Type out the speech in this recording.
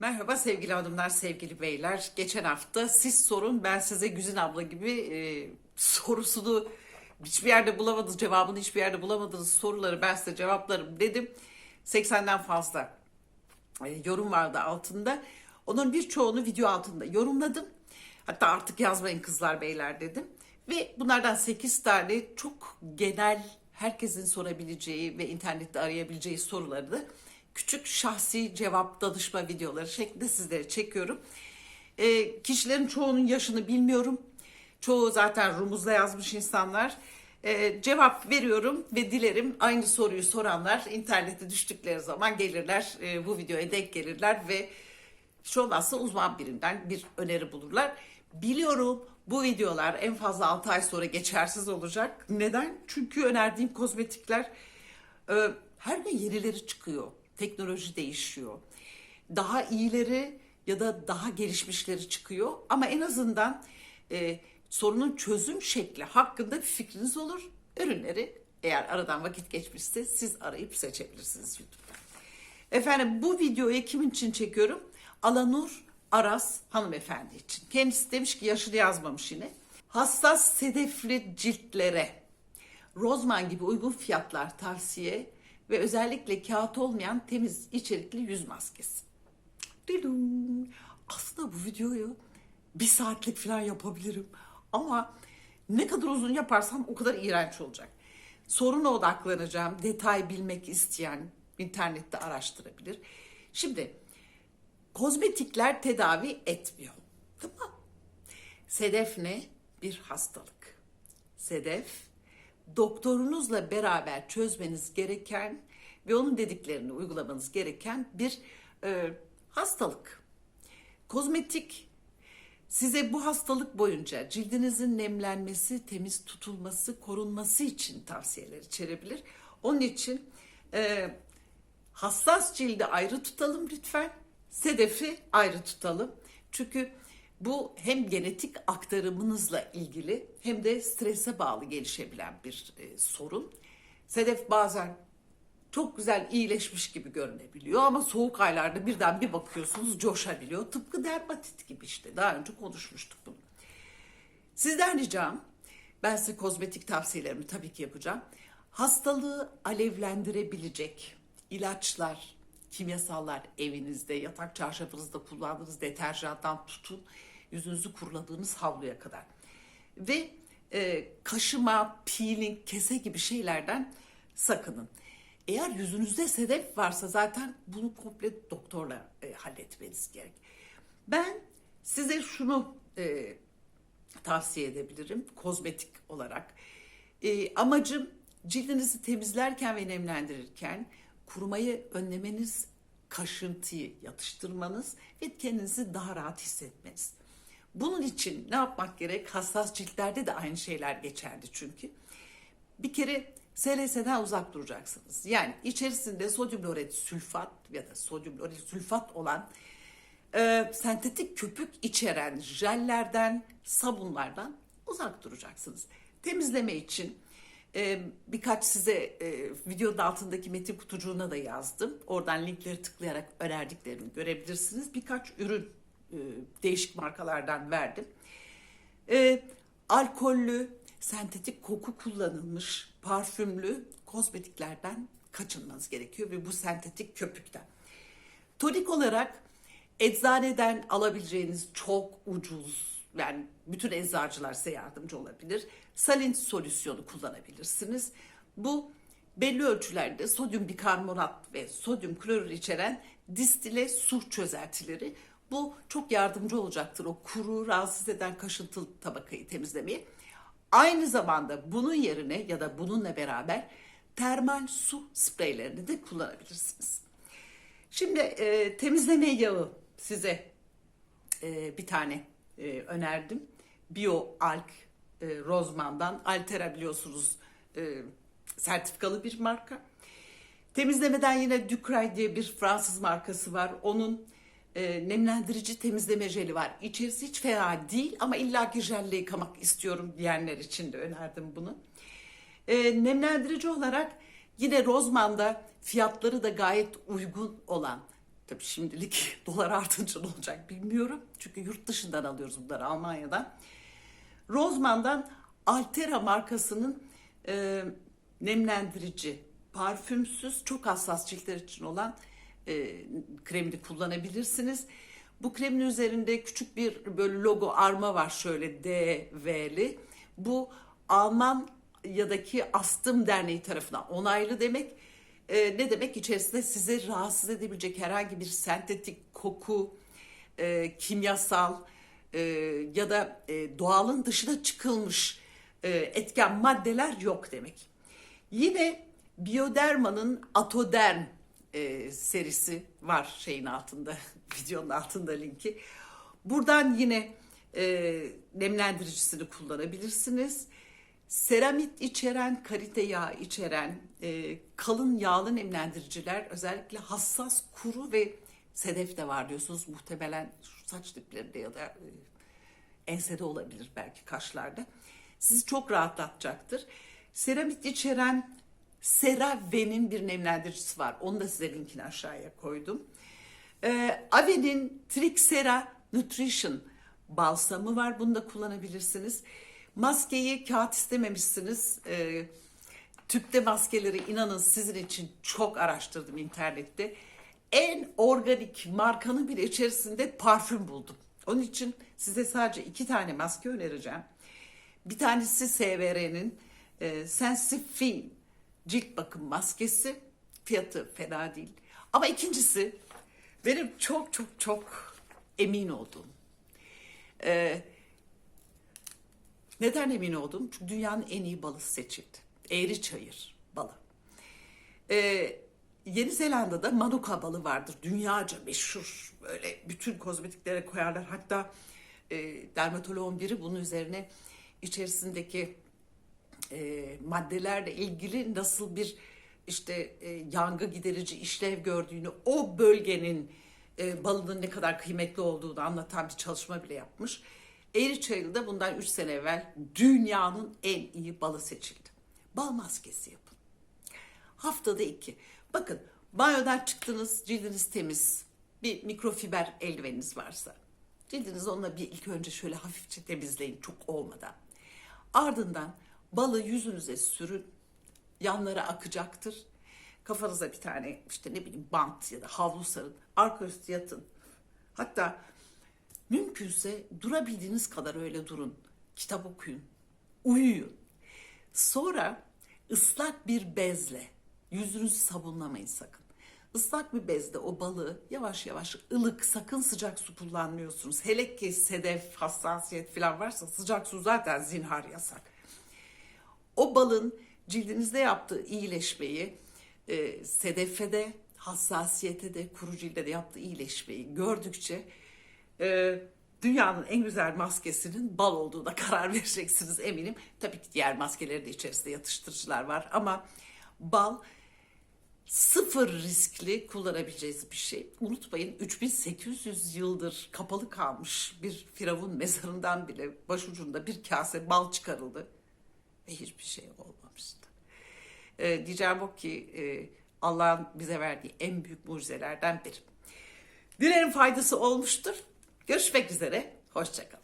Merhaba sevgili hanımlar, sevgili beyler. Geçen hafta siz sorun ben size Güzin abla gibi e, sorusunu hiçbir yerde bulamadınız, cevabını hiçbir yerde bulamadınız soruları ben size cevaplarım dedim. 80'den fazla e, yorum vardı altında. Onun birçoğunu video altında yorumladım. Hatta artık yazmayın kızlar beyler dedim. Ve bunlardan 8 tane çok genel herkesin sorabileceği ve internette arayabileceği soruları da küçük şahsi cevap danışma videoları şeklinde sizlere çekiyorum. E, kişilerin çoğunun yaşını bilmiyorum. Çoğu zaten rumuzla yazmış insanlar. E, cevap veriyorum ve dilerim aynı soruyu soranlar internete düştükleri zaman gelirler e, bu videoya denk gelirler ve hiç olmazsa uzman birinden bir öneri bulurlar. Biliyorum bu videolar en fazla 6 ay sonra geçersiz olacak. Neden? Çünkü önerdiğim kozmetikler e, her gün yenileri çıkıyor. Teknoloji değişiyor. Daha iyileri ya da daha gelişmişleri çıkıyor. Ama en azından e, sorunun çözüm şekli hakkında bir fikriniz olur. Ürünleri eğer aradan vakit geçmişse siz arayıp seçebilirsiniz YouTube'dan. Efendim bu videoyu kimin için çekiyorum? Alanur Aras hanımefendi için. Kendisi demiş ki yaşını yazmamış yine. Hassas sedefli ciltlere Rozman gibi uygun fiyatlar tavsiye ve özellikle kağıt olmayan temiz içerikli yüz maskesi. Dilum. Aslında bu videoyu bir saatlik falan yapabilirim. Ama ne kadar uzun yaparsam o kadar iğrenç olacak. Soruna odaklanacağım. Detay bilmek isteyen internette araştırabilir. Şimdi kozmetikler tedavi etmiyor. Tamam. Sedef ne? Bir hastalık. Sedef doktorunuzla beraber çözmeniz gereken ve onun dediklerini uygulamanız gereken bir e, hastalık. Kozmetik size bu hastalık boyunca cildinizin nemlenmesi, temiz tutulması, korunması için tavsiyeler içerebilir. Onun için e, hassas cildi ayrı tutalım lütfen. Sedefi ayrı tutalım. Çünkü bu hem genetik aktarımınızla ilgili hem de strese bağlı gelişebilen bir e, sorun. Sedef bazen çok güzel iyileşmiş gibi görünebiliyor ama soğuk aylarda birden bir bakıyorsunuz coşabiliyor. Tıpkı dermatit gibi işte. Daha önce konuşmuştuk bunu. Sizden ricam, ben size kozmetik tavsiyelerimi tabii ki yapacağım. Hastalığı alevlendirebilecek ilaçlar, kimyasallar evinizde, yatak çarşafınızda kullandığınız deterjandan tutun, yüzünüzü kuruladığınız havluya kadar. Ve e, kaşıma, peeling, kese gibi şeylerden sakının. Eğer yüzünüzde sedef varsa zaten bunu komple doktorla e, halletmeniz gerek. Ben size şunu e, tavsiye edebilirim kozmetik olarak. E, amacım cildinizi temizlerken ve nemlendirirken kurumayı önlemeniz, kaşıntıyı yatıştırmanız ve kendinizi daha rahat hissetmeniz. Bunun için ne yapmak gerek? Hassas ciltlerde de aynı şeyler geçerli çünkü. Bir kere SLS'den uzak duracaksınız. Yani içerisinde sodyum loret sülfat ya da sodyum loret sülfat olan e, sentetik köpük içeren jellerden, sabunlardan uzak duracaksınız. Temizleme için e, birkaç size e, videonun altındaki metin kutucuğuna da yazdım. Oradan linkleri tıklayarak önerdiklerimi görebilirsiniz. Birkaç ürün e, değişik markalardan verdim. E, alkollü, sentetik koku kullanılmış, parfümlü kozmetiklerden kaçınmanız gerekiyor ve bu sentetik köpükten. Tonik olarak eczaneden alabileceğiniz çok ucuz yani bütün eczacılar size yardımcı olabilir. Salin solüsyonu kullanabilirsiniz. Bu belli ölçülerde sodyum bikarbonat ve sodyum klorür içeren distile su çözeltileri. Bu çok yardımcı olacaktır o kuru, rahatsız eden kaşıntılı tabakayı temizlemeye. Aynı zamanda bunun yerine ya da bununla beraber termal su spreylerini de kullanabilirsiniz. Şimdi e, temizleme yağı size e, bir tane e, önerdim. Bio Alk e, Rozman'dan Altera biliyorsunuz e, sertifikalı bir marka. Temizlemeden yine Ducray diye bir Fransız markası var. Onun e, nemlendirici temizleme jeli var. İçerisi hiç fena değil ama illaki jelle yıkamak istiyorum diyenler için de önerdim bunu. E, nemlendirici olarak Yine Rozman'da fiyatları da gayet uygun olan, tabii şimdilik dolar artınca ne olacak bilmiyorum. Çünkü yurt dışından alıyoruz bunları Almanya'dan. Rozman'dan Altera markasının e, nemlendirici, parfümsüz, çok hassas ciltler için olan e, kremini kullanabilirsiniz. Bu kremin üzerinde küçük bir böyle logo arma var şöyle DV'li. Bu Almanya'daki Astım Derneği tarafından onaylı demek. E, ne demek? İçerisinde sizi rahatsız edebilecek herhangi bir sentetik koku, e, kimyasal e, ya da e, doğalın dışına çıkılmış e, etken maddeler yok demek. Yine Bioderma'nın Atoderm e, serisi var şeyin altında, videonun altında linki. Buradan yine e, nemlendiricisini kullanabilirsiniz. Seramit içeren, kalite yağ içeren e, kalın yağlı nemlendiriciler özellikle hassas, kuru ve sedef de var diyorsunuz. Muhtemelen saç diplerinde ya da e, ensede olabilir belki kaşlarda. Sizi çok rahatlatacaktır. Seramit içeren CeraVe'nin bir nemlendiricisi var. Onu da size linkini aşağıya koydum. Ee, Ave'nin Trixera Nutrition balsamı var. Bunu da kullanabilirsiniz. Maskeyi kağıt istememişsiniz. Ee, tüpte maskeleri inanın sizin için çok araştırdım internette. En organik markanın bile içerisinde parfüm buldum. Onun için size sadece iki tane maske önereceğim. Bir tanesi SVR'nin e, Sensifin cilt bakım maskesi. Fiyatı fena değil. Ama ikincisi benim çok çok çok emin olduğum. e, neden emin oldum? Çünkü dünyanın en iyi balı seçildi. Eğri çayır balı. Ee, Yeni Zelanda'da Manuka balı vardır. Dünyaca meşhur. Böyle bütün kozmetiklere koyarlar. Hatta e, dermatoloğun biri bunun üzerine içerisindeki e, maddelerle ilgili nasıl bir işte e, yangı giderici işlev gördüğünü, o bölgenin e, balının ne kadar kıymetli olduğunu anlatan bir çalışma bile yapmış. Eğriçayılı'da bundan 3 sene evvel dünyanın en iyi balı seçildi. Bal maskesi yapın. Haftada iki. Bakın banyodan çıktınız, cildiniz temiz. Bir mikrofiber eldiveniniz varsa. Cildinizi onunla bir ilk önce şöyle hafifçe temizleyin çok olmadan. Ardından balı yüzünüze sürün. Yanlara akacaktır. Kafanıza bir tane işte ne bileyim bant ya da havlu sarın. Arka üstü yatın. Hatta mümkünse durabildiğiniz kadar öyle durun. Kitap okuyun. Uyuyun. Sonra ıslak bir bezle yüzünüzü sabunlamayın sakın. Islak bir bezle o balığı yavaş yavaş ılık sakın sıcak su kullanmıyorsunuz. Hele ki sedef, hassasiyet falan varsa sıcak su zaten zinhar yasak. O balın cildinizde yaptığı iyileşmeyi e, sedefe de hassasiyete de kuru cilde de yaptığı iyileşmeyi gördükçe e, dünyanın en güzel maskesinin bal olduğuna karar vereceksiniz eminim. Tabii ki diğer maskeleri de içerisinde yatıştırıcılar var ama bal sıfır riskli kullanabileceğiniz bir şey. Unutmayın 3800 yıldır kapalı kalmış bir firavun mezarından bile başucunda bir kase bal çıkarıldı ve hiçbir şey olmamıştı. Ee, diyeceğim o ki e, Allah'ın bize verdiği en büyük mucizelerden biri. Dilerim faydası olmuştur. Görüşmek üzere. Hoşçakalın.